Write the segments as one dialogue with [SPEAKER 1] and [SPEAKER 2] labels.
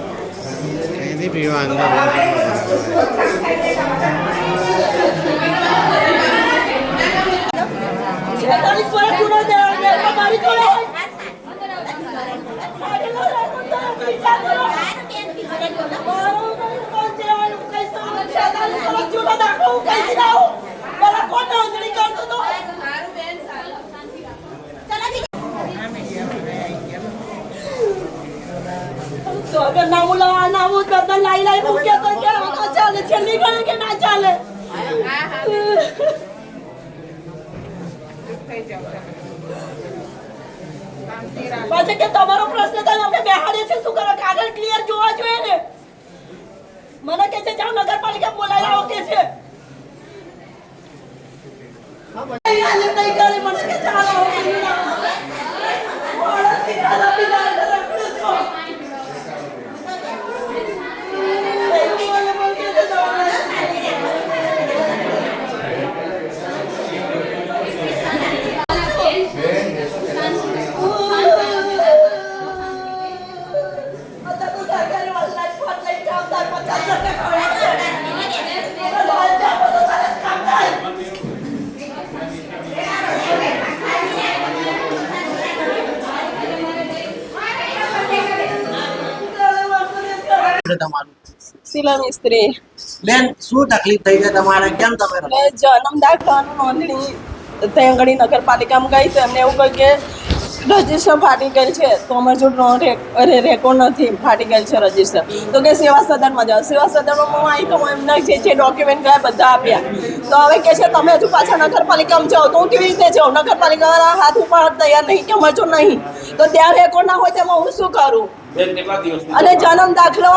[SPEAKER 1] અહીંથી પીવા અંદર
[SPEAKER 2] છેતાલીસ વર્ષ જૂનો છે અને તમારી જોડે આગળનો રેકોર્ડ તો વિચાર કરો. મારું નહીં કોણ છે, હવે હું કઈ સમજુ. છેતાલીસ વર્ષ હું કઈથી લાવું? પેલા કોણ નોંધણી કરતો? તો અગર નામું લાવવા નામું બધા લાઈ લાઈ મૂકે તો કે તો ચાલે છેલ્લી ગણે કે ના ચાલે પછી કે તમારો પ્રશ્ન તો અમે બેહાડીએ છે શું કરો કાગળ ક્લિયર જોવા જોઈએ ને મને કે છે જાઓ નગરપાલિકા બોલાવી આવો કે છે નહીં આલે નહીં કરે મને કે ચાલો માણસથી છે
[SPEAKER 3] તમારું?
[SPEAKER 2] શીલા મિસ્ત્રી.
[SPEAKER 3] બેન શું તકલીફ થઈ છે તમારે? કેમ તમે
[SPEAKER 2] મેં જન્મ દાખલાનું નોંધણી તેંગડી નગરપાલિકામાં ગઈ તો એમને એવું કહ્યું કે રજિસ્ટર ફાટી ગયેલ છે. તો અમારે જો અરે રેકોર્ડ નથી ફાટી ગયેલ છે રજિસ્ટર. તો કે સેવા સદનમાં જાઓ. સેવા સદનમાં હું આવી તો હું એમના જે જે ડોક્યુમેન્ટ ગયા બધા આપ્યા. તો હવે કે છે તમે હજુ પાછા નગરપાલિકામાં જાઓ તો હું કેવી રીતે જાઉં? નગરપાલિકાવાળા હાથ ઉપર તૈયાર નહીં કે મજો નહીં? તો ત્યાં રેકોર્ડ ના હોય તેમાં હું શું કરું? અને જન્મ દાખલો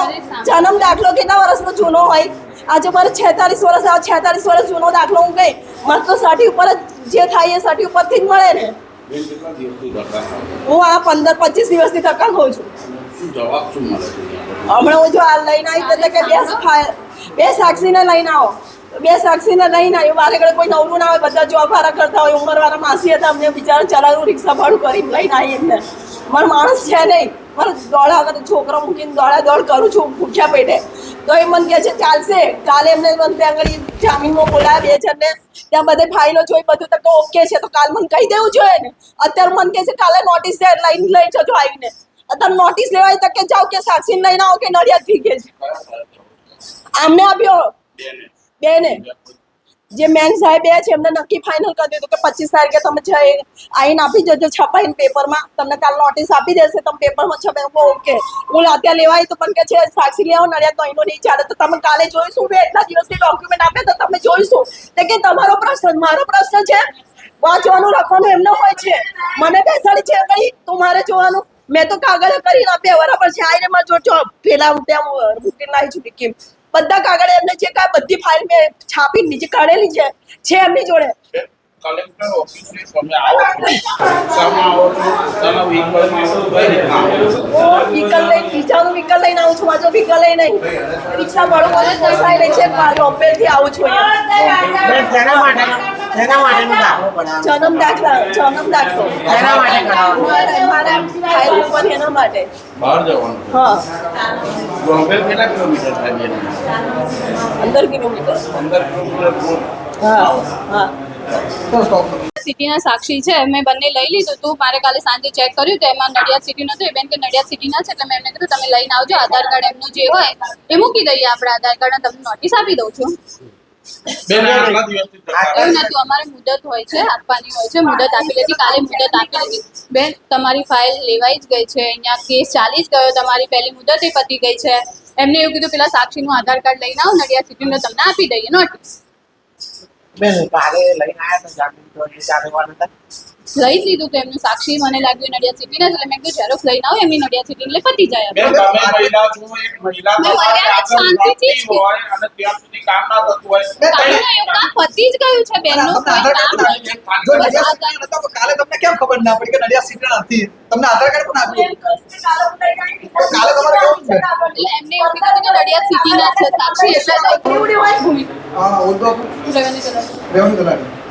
[SPEAKER 2] જન્મ દાખલો કેટલા વર્ષનો જૂનો હોય? આજે મારે છેતાલીસ વર્ષ છેતાલીસ વર્ષ જૂનો દાખલો હું ગઈ મને તો સાઠી ઉપર જ જે થાય એ સાઠી ઉપરથી જ મળે ને. હું આ પંદર પચીસ દિવસથી ધક્કા હોઉં છું. હમણાં હું જો આ લઈને આવી એટલે કે બે બે સાક્ષીને લઈને આવો. બે સાક્ષીને લઈને આવ્યો. મારે ઘરે કોઈ નવરું ના હોય બધા જોબ વાળા કરતા હોય ઉંમરવાળા માસી હતા અમને બિચારા ચલાવું રિક્ષા ભાડું કરીને લઈને આવી એમને. મારો માણસ છે નહીં. મારે દોડા વગર છોકરો મૂકીને દોડા દોડ કરું છું ભૂખ્યા પેટે. તો એ મને કહે છે, ચાલશે. કાલે એમને મને ત્યાં આગળ જામીનમાં બોલાવીએ છે અને ત્યાં બધે ફાઇલો જોઈ બધું, તો ઓકે છે. તો કાલ મને કહી દેવું જોઈએ ને. અત્યારે મને કહે છે, કાલે નોટિસ લઈને લઈ જજો આવીને. અત્યારે નોટિસ લેવાય તો કે જાઓ કે સાક્ષી લઈને આવો કે નડિયાદ કે છે. આમને આપ્યો. બેને. જે મેન સાહેબ છે એમને નક્કી ફાઇનલ કરી દીધું કે પચીસ તારીખે તમે આઈને આપી જજો છપાઈને પેપરમાં તમને કાલ નોટિસ આપી દેશે તમે પેપરમાં છપાઈ હું ઓકે હું અત્યારે લેવાય તો પણ કે છે સાક્ષી લેવો નડ્યા તો અહીંનો નહીં ચાલે તો તમે કાલે જોઈશું મેં એટલા દિવસથી ડોક્યુમેન્ટ આપે તો તમે જોઈશું કે તમારો પ્રશ્ન મારો પ્રશ્ન છે વાંચવાનું લખવાનું એમનો હોય છે મને બેસાડી છે કઈ તું મારે જોવાનું મેં તો કાગળ કરીને આપ્યા બરાબર છે આઈને મારે જો પેલા હું ત્યાં મૂકીને લાવી છું ડિક્કી બધા કાગળ એમને જે કાંઈ બધી ફાઇલ મેં છાપી નીચે કાઢેલી છે છે એમની જોડે.
[SPEAKER 4] કલેક્ટર ઓફિસે તમે આવો કઈ રીતના
[SPEAKER 2] વ્હીકલ લઈને બીજાનું વ્હીકલ લઈને આવું છું મારો વ્હીકલ લઈને નહીં. રિક્ષા વાળો મને પોસાય રહી છે લોપેલથી આવું છું
[SPEAKER 3] માટે માટેનો દાખલો?
[SPEAKER 2] જન્મ દાખલા જન્મ દાખલો.
[SPEAKER 3] એના માટે કરાવવાનો?
[SPEAKER 2] મારે મારે ફાઇલ ઉપર એના માટે.
[SPEAKER 4] બહાર જવાનું
[SPEAKER 2] હા.
[SPEAKER 4] બોમ્બે કેટલા કિલોમીટર થાય
[SPEAKER 2] અંદર કિલોમીટર.
[SPEAKER 4] અંદર કિલોમીટર
[SPEAKER 2] હા હા.
[SPEAKER 5] સિટીના સાક્ષી છે. મેં બંને લઈ લીધું હતું મારે કાલે સાંજે ચેક કર્યું તો એમાં નડિયાદ સિટી નતું. એ બેન કે નડિયાદ સિટીના છે. એટલે મેં એમને કીધું તમે લઈને આવજો. આધાર કાર્ડ એમનું જે હોય એ મૂકી દઈએ આપણે આધાર કાર્ડ. તમને નોટિસ આપી દઉં છું. અમારે મુદત હોય છે આપવાની હોય છે મુદત આપી લીધી કાલે મુદત આપી લીધી બેન તમારી ફાઇલ લેવાઈ જ ગઈ છે અહીંયા કેસ ચાલી જ ગયો તમારી પહેલી મુદત એ પતી ગઈ છે. એમને એવું કીધું પેલા સાક્ષીનું આધાર કાર્ડ લઈને આવો નડિયાદ સિટીનું તમને આપી દઈએ નોટિસ
[SPEAKER 3] બેન કાલે લઈને આવ્યા તો જામીન તો એ ચાલુ હતા.
[SPEAKER 5] લઈ જ લીધું તો એમનું સાક્ષી મને લાગ્યું નડિયા સિટી ને એટલે મેં કીધું ઝેરોક્સ લઈને આવો એમની નડિયા સિટી એટલે પતી જાય
[SPEAKER 4] બેન તમે મહિલા છો એક મહિલા
[SPEAKER 5] શાંતિથી
[SPEAKER 4] હોય અને ત્યાં સુધી કામ ના થતું હોય
[SPEAKER 5] કામ પતી જ ગયું છે
[SPEAKER 1] નતા તો કાલે તમને કેમ ખબર ના પડી કે નડિયા સિટી નથી? તમને આધાર કાર્ડ પણ આપ્યું? કાલે તમારે કેવું છે?
[SPEAKER 5] એટલે એમને એવું કીધું કે નડિયા સિટી ના છે સાક્ષી એટલે
[SPEAKER 2] કેવડી હોય
[SPEAKER 5] ભૂમિકા
[SPEAKER 1] હા ઓળખો
[SPEAKER 5] રેવન્યુ તલાટી.
[SPEAKER 1] રેવન્યુ તલાટી